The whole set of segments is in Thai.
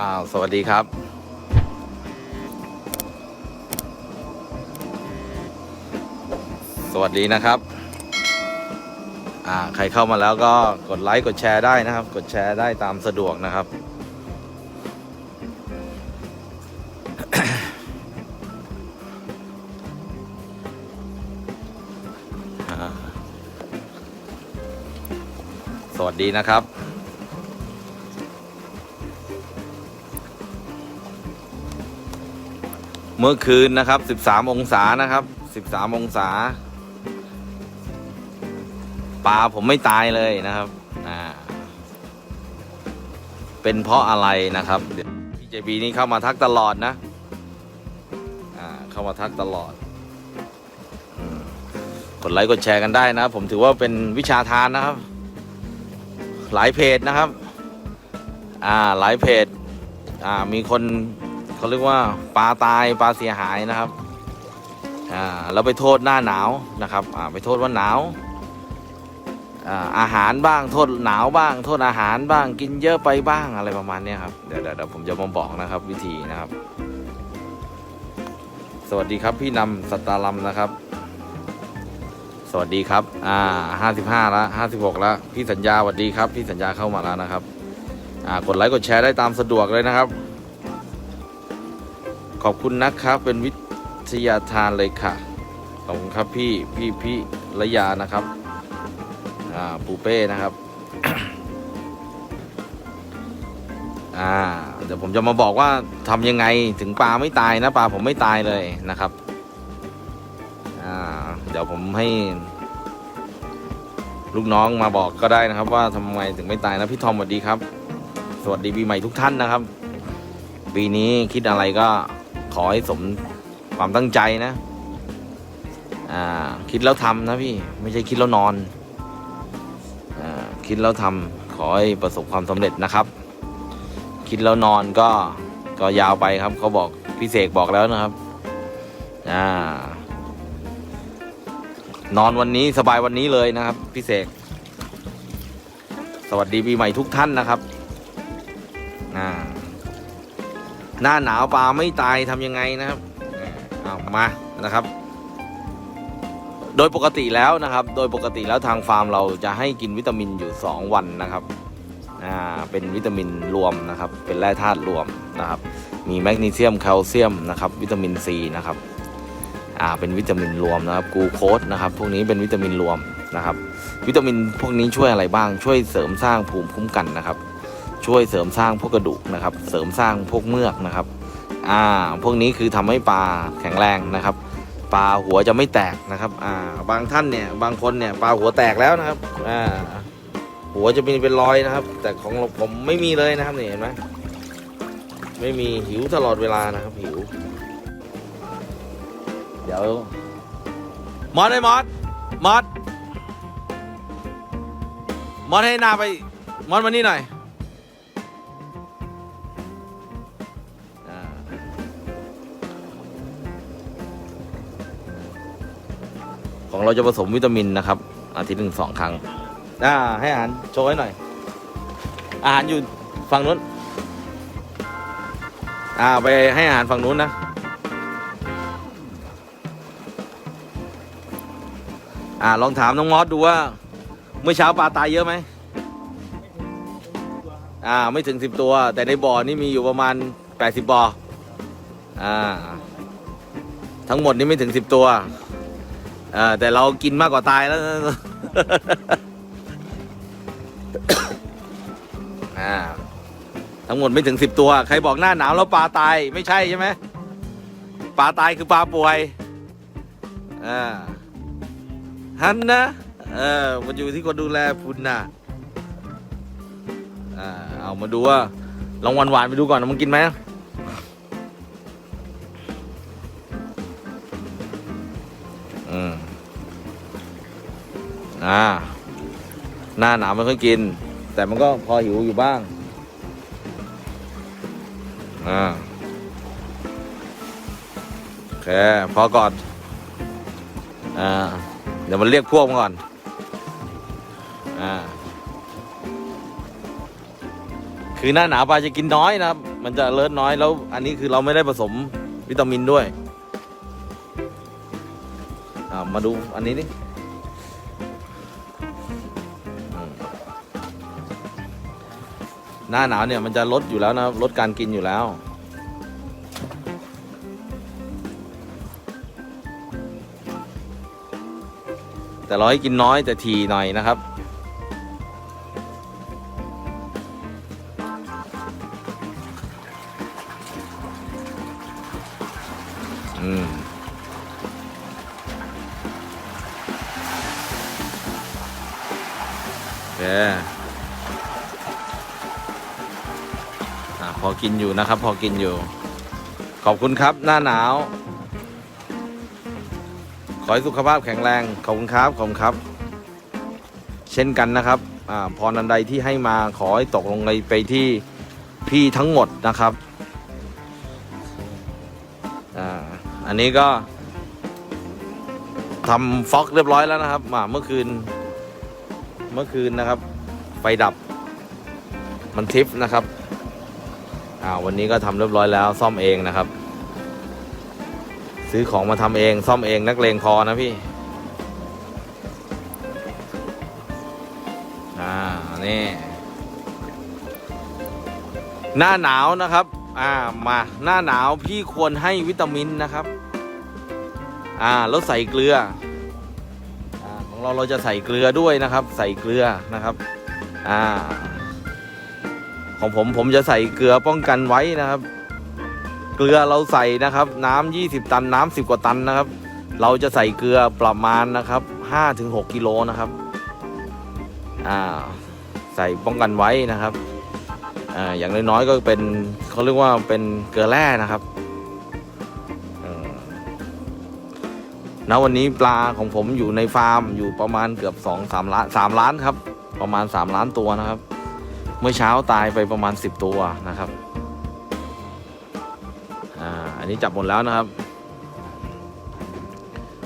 อ้าว สวัสดีครับ สวัสดีนะครับ อ่า ใครเข้ามาแล้วก็กดไลค์ กดแชร์ได้นะครับ กดแชร์ได้ตามสะดวกนะครับสวัสดีนะครับ เมื่อคืนนะครับ 13 องศานะครับ 13 องศาปลาผมไม่ตายเลยนะครับอ่าเป็นเพราะอะไรนะครับพี่เจบีนี่เข้ามาทักตลอดนะอ่าเข้ามาทักตลอดกดไลค์กดแชร์กันได้นะ ผมถือว่าเป็นวิชาทานนะครับ หลายเพจนะครับ อ่าหลายเพจอ่ามีคน เขาเรียกว่าปลาตายปลาเสียหายนะครับอ่าแล้วไปโทษหน้าหนาวนะครับอ่าไปโทษว่าหนาวอาหารบ้างโทษหนาวบ้าง โทษอาหารบ้างกินเยอะไปบ้างอะไรประมาณนี้ครับเดี๋ยวเดี๋ยวผมจะมาบอกนะครับวิธีนะครับ สวัสดีครับพี่นำสตารัมนะครับ สวัสดีครับอ่าห้าสิบห้าละห้าสิบหกละพี่สัญญาสวัสดีครับพี่สัญญาเข้ามาแล้วนะครับอ่ากดไลค์กดแชร์ได้ตามสะดวกเลยนะครับ ขอบคุณนะครับเป็นวิทยาทานเลยค่ะ ขอบคุณครับพี่พี่พี่ระยานะครับ อ่าปูเป้นะครับ อ่า เดี๋ยวผมจะมาบอกว่าทำยังไงถึงปลาไม่ตายนะปลาผมไม่ตายเลยนะครับ อ่า เดี๋ยวผมให้ ลูกน้องมาบอกก็ได้นะครับ ว่าทำไมถึงไม่ตายนะพี่ทอมสวัสดีครับ สวัสดีปีใหม่ทุกท่านนะครับ ปีนี้คิดอะไรก็ ขอให้สมความตั้งใจนะ อ่า คิดแล้วทำนะพี่ ไม่ใช่คิดแล้วนอน อ่า คิดแล้วทำขอให้ประสบความสำเร็จนะครับ คิดแล้วนอนก็ก็ยาวไปครับ เขาบอกพี่เสกบอกแล้วนะครับ อ่า นอนวันนี้สบายวันนี้เลยนะครับ พี่เสก สวัสดีปีใหม่ทุกท่านนะครับ หน้าหนาวปลาไม่ตายทำยังไงนะครับเอามานะครับ โดยปกติแล้วนะครับ โดยปกติแล้วทางฟาร์มเราจะให้กินวิตามินอยู่ 2 วันนะครับอ่าเป็นวิตามินรวมนะครับ เป็นแร่ธาตุรวมนะครับ มีแมกนีเซียมแคลเซียมนะครับ วิตามินซีนะครับอ่าเป็นวิตามินรวมนะครับกูโคสนะครับ พวกนี้เป็นวิตามินรวมนะครับ วิตามินพวกนี้ช่วยอะไรบ้างช่วยเสริมสร้างภูมิคุ้มกันนะครับ ช่วยเสริมสร้างพวกกระดูกนะครับ เสริมสร้างพวกเมือกนะครับอ่าพวกนี้คือทำให้ปลาแข็งแรงนะครับ ปลาหัวจะไม่แตกนะครับอ่าบางท่านเนี่ยบางคนเนี่ยปลาหัวแตกแล้วนะครับอ่าหัวจะมีเป็นรอยนะครับ แต่ของเราผมไม่มีเลยนะครับนี่เห็นไหมไม่มีหิวตลอดเวลานะครับหิว เดี๋ยวมอสไอ้มอสมอสมอสให้หนาไปมอสมานี่หน่อย ของเราจะผสมวิตามินนะครับ อาทิตย์หนึ่งสองครั้ง อ่า ให้อาหารโชว์ให้หน่อย อาหารอยู่ฝั่งนู้น อ่า ไปให้อาหารฝั่งนู้นนะ อ่า ลองถามน้องมอสดูว่า เมื่อเช้าปลาตายเยอะไหม อ่า ไม่ถึงสิบตัว แต่ในบ่อนี่มีอยู่ประมาณแปดสิบบ่อ อ่า ทั้งหมดนี่ไม่ถึงสิบตัว อ่าแต่เรากินมากกว่าตายแล้ว อ่า ทั้งหมดไม่ถึงสิบตัว ใครบอกหน้าหนาวแล้วปลาตายไม่ใช่ใช่ไหมปลาตายคือปลาป่วยอ่าฮันนะเออมันอยู่ที่คนดูแลคุณนะอ่าเอามาดูว่าลองวานหวานไปดูก่อนมึงกินไหม อ่า หน้าหนาวไม่ค่อยกิน แต่มันก็พอหิวอยู่บ้าง อ่าโอเค พอก่อน อ่า เดี๋ยวมันเรียกพวกมาก่อน อ่า คือหน้าหนาวปลาจะกินน้อยนะครับ มันจะเลิศน้อยแล้ว อันนี้คือเราไม่ได้ผสมวิตามินด้วย อ่า มาดูอันนี้ดิ หน้าหนาวเนี่ยมันจะลดอยู่แล้วนะลดการกินอยู่แล้ว แต่ราให้กินน้อยแต่ทีหน่อยนะครับอืมโอเค พอกินอยู่นะครับ พอกินอยู่ ขอบคุณครับ หน้าหนาว ขอให้สุขภาพแข็งแรง ขอบคุณครับ ขอบคุณครับ เช่นกันนะครับอ่าพรอันใดที่ให้มาขอให้ตกลงในไปที่พี่ทั้งหมดนะครับอ่าอันนี้ก็ทำฟอกเรียบร้อยแล้วนะครับมาเมื่อคืน เมื่อคืนนะครับ ไฟดับมันทิปนะครับ อ่าวันนี้ก็ทำเรียบร้อยแล้วซ่อมเองนะครับ ซื้อของมาทำเอง ซ่อมเองนักเลงพอนะพี่อ่านี่หน้าหนาวนะครับ อ่ามาหน้าหนาวพี่ควรให้วิตามินนะครับ อ่าแล้วใส่เกลืออ่าของเราเราจะใส่เกลือด้วยนะครับ ใส่เกลือนะครับ อ่า ของผมผมจะใส่เกลือป้องกันไว้นะครับ เกลือเราใส่นะครับ น้ำ20 ตันน้ำ10 กว่าตันนะครับ เราจะใส่เกลือประมาณนะครับ5-6กิโลนะครับอ่าใส่ป้องกันไว้นะครับอ่าอย่างน้อยๆก็เป็นเขาเรียกว่าเป็นเกลือแร่นะครับเออณวันนี้ปลาของผมอยู่ในฟาร์มอยู่ประมาณเกือบ2 3ล้าน3ล้านครับ ประมาณ 3 ล้านตัวนะครับ เมื่อเช้าตายไปประมาณ 10 ตัวนะครับ อ่า อันนี้จับหมดแล้วนะครับ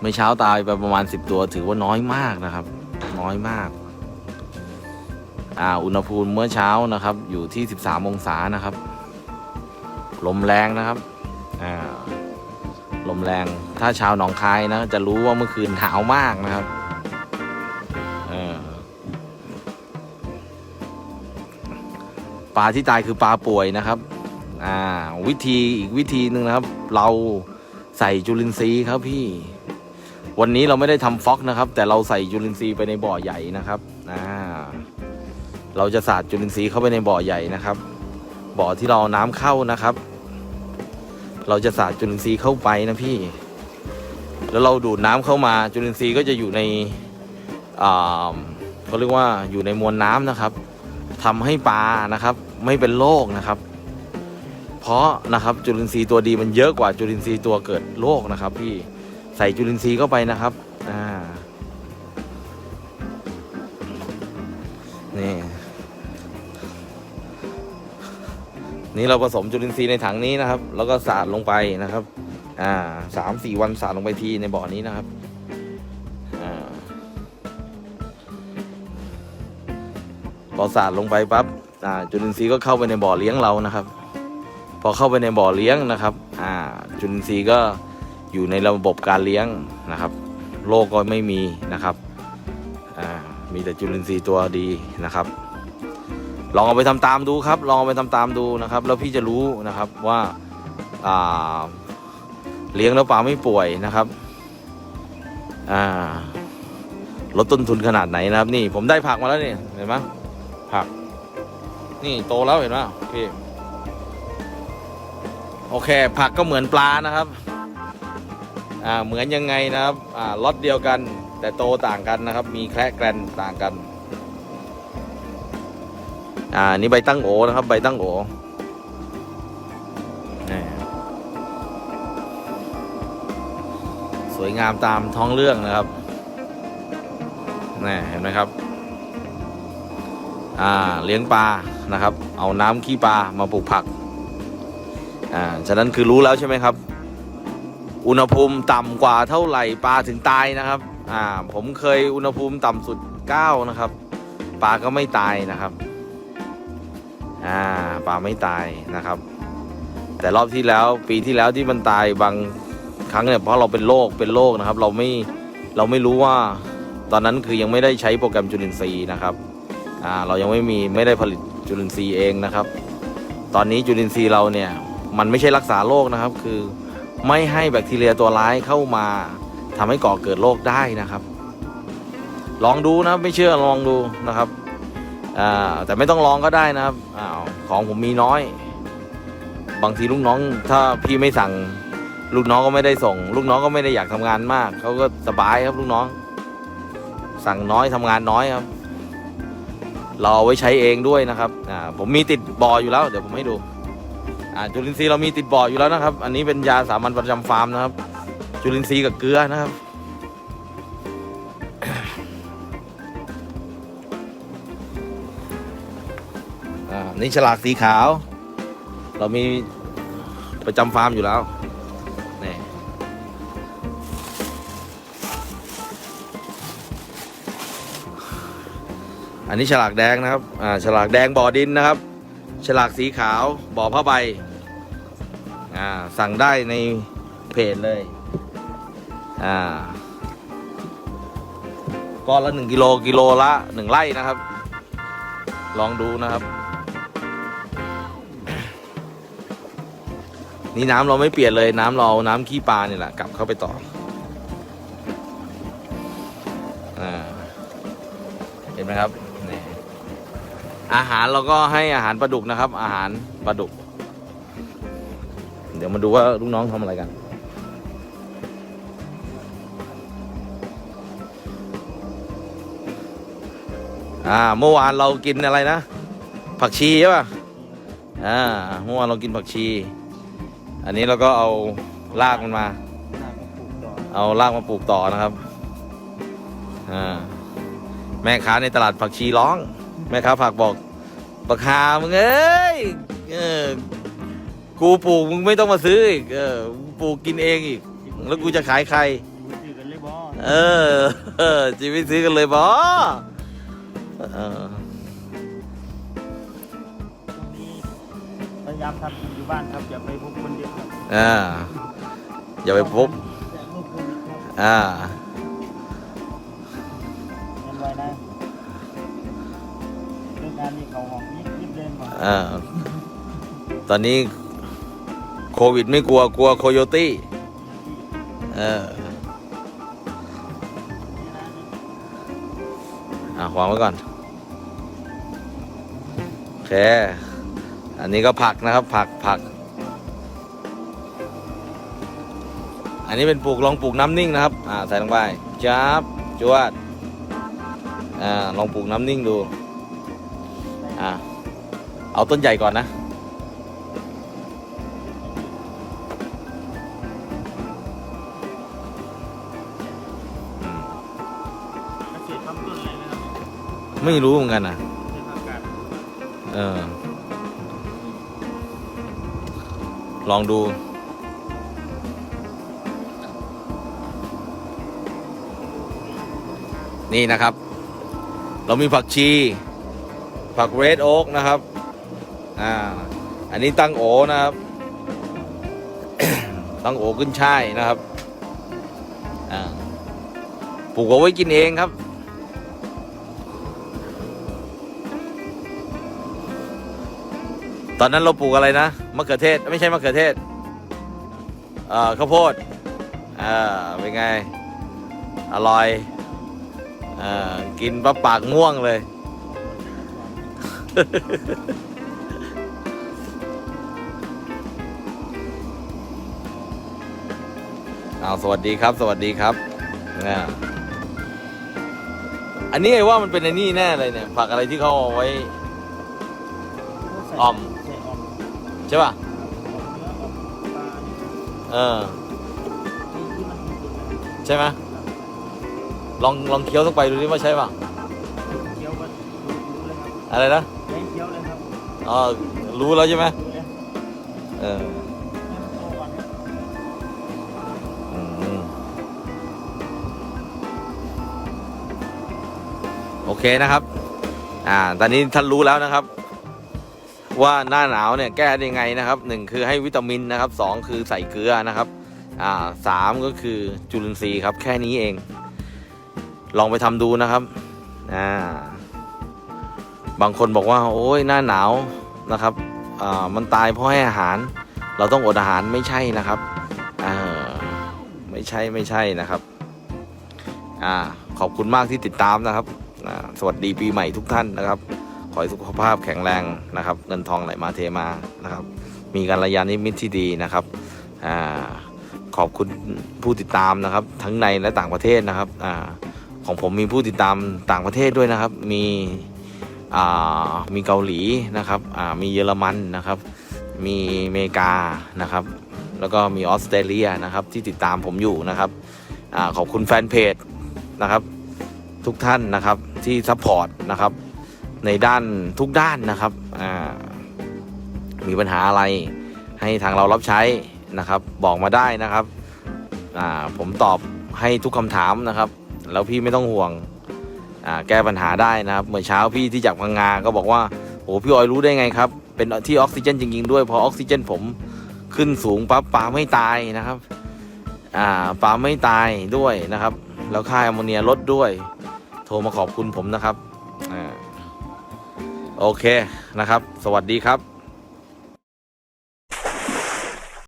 เมื่อเช้าตายไปประมาณ 10 ตัว ถือว่าน้อยมากนะครับ น้อยมาก อ่า อุณหภูมิเมื่อเช้านะครับ อยู่ที่ 13 องศานะครับ ลมแรงนะครับ อ่า ลมแรง ถ้าชาวหนองคายนะ จะรู้ว่าเมื่อคืนหนาวมากนะครับ ปลาที่ตายคือปลาป่วยนะครับ อ่า วิธีอีกวิธีหนึ่งนะครับ เราใส่จุลินทรีย์ครับพี่ วันนี้เราไม่ได้ทำฟอกนะครับ แต่เราใส่จุลินทรีย์ไปในบ่อใหญ่นะครับ อ่า เราจะสาดจุลินทรีย์เข้าไปในบ่อใหญ่นะครับ บ่อที่เราน้ำเข้านะครับ เราจะสาดจุลินทรีย์เข้าไปนะพี่ แล้วเราดูดน้ำเข้ามาจุลินทรีย์ก็จะอยู่ในอ่าเขาเรียกว่าอยู่ในมวลน้ำนะครับ ทำให้ปลานะครับ ไม่เป็นโรคนะครับ เพราะนะครับจุลินทรีย์ตัวดีมันเยอะกว่าจุลินทรีย์ตัวเกิดโรคนะครับ พี่ใส่จุลินทรีย์เข้าไปนะครับอ่านี่นี่เราผสมจุลินทรีย์ในถังนี้นะครับ แล้วก็สาดลงไปนะครับ อ่าสามสี่วันสาดลงไปทีในบ่อนี้นะครับ พอสาดลงไปปั๊บจุลินทรีย์ก็เข้าไปในบ่อเลี้ยงเรานะครับ พอเข้าไปในบ่อเลี้ยงนะครับจุลินทรีย์ก็อยู่ในระบบการเลี้ยงนะครับโรคก็ไม่มีนะครับมีแต่จุลินทรีย์ตัวดีนะครับ ลองเอาไปทำตามดูครับ ลองเอาไปทำตามดูนะครับ แล้วพี่จะรู้นะครับว่าาเลี้ยงแล้วปลาไม่ป่วยนะครับลดต้นทุนขนาดไหนนะครับ นี่ผมได้ผักมาแล้วนี่เห็นไหม ผัก นี่โตแล้วเห็นไหมพี่ โอเค ผักก็เหมือนปลานะครับ อ่า เหมือนยังไงนะครับ อ่าล็อตเดียวกัน แต่โตต่างกันนะครับ มีแคระแกรนต่างกัน อ่า นี่ใบตั้งโอนะครับ ใบตั้งโอนี่สวยงามตามท้องเรื่องนะครับนี่เห็นไหมครับ อ่าเลี้ยงปลานะครับ เอาน้ำขี้ปลามาปลูกผักอ่าฉะนั้นคือรู้แล้วใช่ไหมครับ อุณหภูมิต่ำกว่าเท่าไหร่ปลาถึงตายนะครับอ่าผมเคยอุณหภูมิต่ำสุด 9 นะครับปลาก็ไม่ตายนะครับอ่าปลาไม่ตายนะครับ แต่รอบที่แล้วปีที่แล้วที่มันตายบางครั้งเนี่ยเพราะเราเป็นโรคเป็นโรคนะครับ เราไม่เราไม่รู้ว่าตอนนั้นคือยังไม่ได้ใช้โปรแกรมจุลินทรีย์นะครับ อ่าเรายังไม่มีไม่ได้ผลิตจุลินทรีย์เองนะครับ ตอนนี้จุลินทรีย์เราเนี่ยมันไม่ใช่รักษาโรคนะครับ คือไม่ให้แบคทีเรียตัวร้ายเข้ามาทำให้ก่อเกิดโรคได้นะครับ ลองดูนะไม่เชื่อลองดูนะครับอ่าแต่ไม่ต้องลองก็ได้นะครับอ้าวของผมมีน้อย บางทีลูกน้องถ้าพี่ไม่สั่งลูกน้องก็ไม่ได้ส่ง ลูกน้องก็ไม่ได้อยากทำงานมากเขาก็สบายครับลูกน้อง สั่งน้อยทำงานน้อยครับ เราเอาไว้ใช้เองด้วยนะครับอ่าผมมีติดบ่ออยู่แล้ว เดี๋ยวผมให้ดูอ่าจุลินทรีย์เรามีติดบ่ออยู่แล้วนะครับ อันนี้เป็นยาสามัญประจำฟาร์มนะครับ จุลินทรีย์กับเกลือนะครับอ่านี่ฉลากสีขาว เรามีประจำฟาร์มอยู่แล้ว อันนี้ฉลากแดงนะครับอ่าฉลากแดงบ่อดินนะครับ ฉลากสีขาวบ่อผ้าใบอ่าสั่งได้ในเพจเลยอ่าก้อนละหนึ่งกิโลกิโลละหนึ่งไร่นะครับ ลองดูนะครับ นี่น้ำเราไม่เปลี่ยนเลยน้ำเราน้ำขี้ปลาเนี่ยแหละกลับเข้าไปต่ออ่าเห็นไหมครับ อาหารเราก็ให้อาหารปลาดุกนะครับ อาหารปลาดุก เดี๋ยวมาดูว่าลูกน้องทำอะไรกัน อ่าเมื่อวานเรากินอะไรนะ ผักชีใช่ป่ะอ่าเมื่อวานเรากินผักชี อันนี้เราก็เอารากมันมา เอารากมาปลูกต่อนะครับอ่าแม่ค้าในตลาดผักชีร้อง แม่ค้าผักบอกปักหามึงเอ้ยเออกูปลูกมึงไม่ต้องมาซื้ออีกเออมึงปลูกกินเองอีก แล้วกูจะขายใครอยู่กันเลยบอเออเออจะไม่ซื้อกันเลยบอเออตรงนี้พยายามทำกินอยู่บ้านครับอย่าไปพบคนเยอะครับอ่าอย่าไปพบแต่ลูกคุณครับอ่า งานนี้เขาหองยิบยิบเล่นมาอ่าตอนนี้โควิดไม่กลัวกลัวโคโยตี้เอออ่าวางไว้ก่อนโอเค อันนี้ก็ผักนะครับ ผักผัก อันนี้เป็นปลูกลองปลูกน้ำนิ่งนะครับ อ่าใส่ลงไปจับจวดอ่าลองปลูกน้ำนิ่งดู อ่าเอาต้นใหญ่ก่อนนะ เกษตรทำต้นอะไรนะครับไม่รู้เหมือนกันนะในภาคกลางเออ ลองดู นี่นะครับ เรามีผักชี ผักเรดโอ๊กนะครับ อ่า อันนี้ตั้งโอนะครับ ตั้งโอขึ้นช่ายนะครับ อ่า ปลูกเอาไว้กินเองครับ ตอนนั้นเราปลูกอะไรนะ มะเขือเทศ ไม่ใช่มะเขือเทศ เอ่อ ข้าวโพดเอ่า เป็นไง อร่อย อ่อกินปะปากม่วงเลย เอาสวัสดีครับ สวัสดีครับอ่อันนี้ไอ้ว่ามันเป็นไอ้นี่แน่เลยเนี่ยผักอะไรที่เขาเอาไว้อ่อม ใช่ป่ะ เออ ใช่ไหมลองลองเคี้ยวสักไปดูดิว่าใช่ป่ะอะไรนะ อ๋อรู้แล้วใช่ไหมเออโอนครับอืมโอเคนะครับ อ่า ตอนนี้ท่านรู้แล้วนะครับ ว่าหน้าหนาวเนี่ยแก้ได้ยังไงนะครับหนึ่งคือให้วิตามินนะครับสองคือใส่เกลือนะครับ อ่าสามก็คือจุลินทรีย์ครับ แค่นี้เอง ลองไปทำดูนะครับ อ่า บางคนบอกว่าโอ้ยหน้าหนาวนะครับอ่ามันตายเพราะให้อาหาร เราต้องอดอาหารไม่ใช่นะครับอ่าไม่ใช่ไม่ใช่นะครับอ่าขอบคุณมากที่ติดตามนะครับอ่าสวัสดีปีใหม่ทุกท่านนะครับ ขอให้สุขภาพแข็งแรงนะครับ เงินทองไหลมาเทมานะครับ มีการระยานิมิตที่ดีนะครับอ่าขอบคุณผู้ติดตามนะครับ ทั้งในและต่างประเทศนะครับอาของผมมีผู้ติดตามต่างประเทศด้วยนะครับ มี มีเกาหลีนะครับมีเยอรมันนะครับ มีอเมริกานะครับ แล้วก็มีออสเตรเลียนะครับที่ติดตามผมอยู่นะครับอขอบคุณแฟนเพจนะครับทุกท่านนะครับที่ซัพพอร์ตนะครับในด้านทุกด้านนะครับมีปัญหาอะไรให้ทางเรารับใช้นะครับ บอกมาได้นะครับผมตอบให้ทุกคำถามนะครับ แล้วพี่ไม่ต้องห่วง แก้ปัญหาได้นะครับเมื่อเช้าพี่ที่จากพังงาก็บอกว่าโอ้พี่ออยรู้ได้ไงครับ เป็นที่ออกซิเจนจริงๆด้วยพอออกซิเจนผมขึ้นสูงปั๊บปลาไม่ตายนะครับอ่าปลาไม่ตายด้วยนะครับ แล้วค่าแอมโมเนียลดด้วย โทรมาขอบคุณผมนะครับอ่าโอเคนะครับ สวัสดีครับ